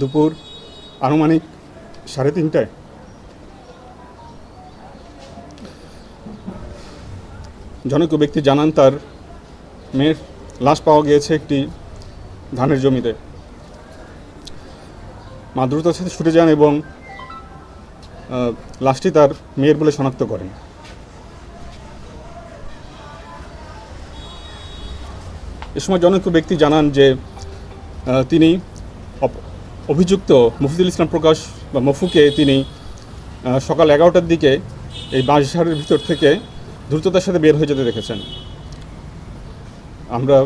দুপুর আনুমানিক সাড়ে তিনটায়। জনক ব্যক্তি জানান, তার মেয়ের লাশ পাওয়া গিয়েছে একটি ধানের জমিতে। মা দ্রুততার সাথে ছুটে যান এবং লাশটি তার মেয়ের বলে শনাক্ত করেন। এ সময় জনক ব্যক্তি জানান যে তিনি অভিযুক্ত মফিদুল ইসলাম প্রকাশ বা মফুকে তিনি সকাল এগারোটার দিকে এই বাঁশঝাড়ের ভিতর থেকে দ্রুততার সাথে বের হয়ে যেতে দেখেছেন। আমরা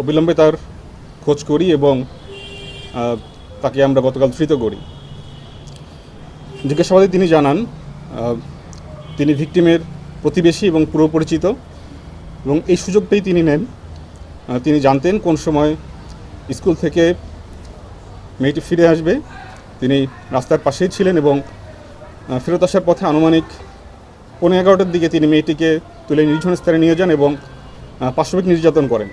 অবিলম্বে তার খোঁজ করি এবং তাকে আমরা গতকাল ধৃত করি। জিজ্ঞাসাবাদে তিনি জানান তিনি ভিকটিমের প্রতিবেশী এবং পুরো পরিচিত এবং এই সুযোগটাই তিনি নেন। তিনি জানতেন কোন সময় স্কুল থেকে মেয়েটি ফিরে আসবে। তিনি রাস্তার পাশেই ছিলেন এবং ফেরত আসার পথে আনুমানিক পনেরো এগারোটার দিকে তিনি মেয়েটিকে তুলে নির্জন স্থানে নিয়ে যান এবং পাশবিক নির্যাতন করেন।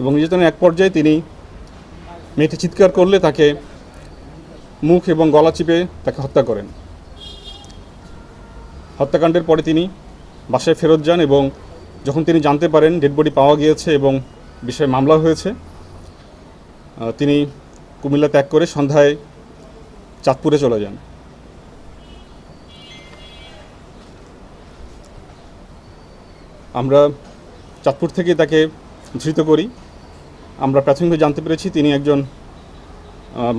এবং নির্যাতনের এক পর্যায়ে তিনি মেয়েটি চিৎকার করলে তাকে মুখ এবং গলা চিপে তাকে হত্যা করেন। হত্যাকাণ্ডের পরে তিনি বাসায় ফেরত যান এবং যখন তিনি জানতে পারেন ডেড বডি পাওয়া গিয়েছে এবং বিষয়ে মামলা হয়েছে তিনি কুমিল্লা ত্যাগ করে সন্ধ্যায় চাঁদপুরে চলে যান। আমরা চাঁদপুর থেকে তাকে ধৃত করি। আমরা প্রাথমিকভাবে জানতে পেরেছি তিনি একজন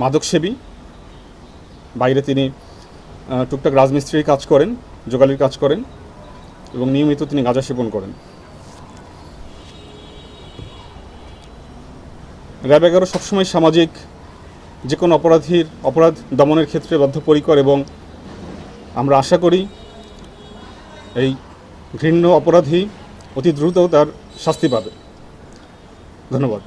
মাদকসেবী। বাইরে তিনি টুকটাক রাজমিস্ত্রির কাজ করেন যোগালির কাজ করেন এবং নিয়মিত তিনি গাঁজা সেবন করেন। র্যাব এগারো সবসময় সামাজিক যে কোনো অপরাধীর অপরাধ দমনের ক্ষেত্রে বদ্ধপরিকর এবং আমরা আশা করি এই ঘৃণ্য অপরাধী অতি দ্রুত তার শাস্তি পাবে। ধন্যবাদ।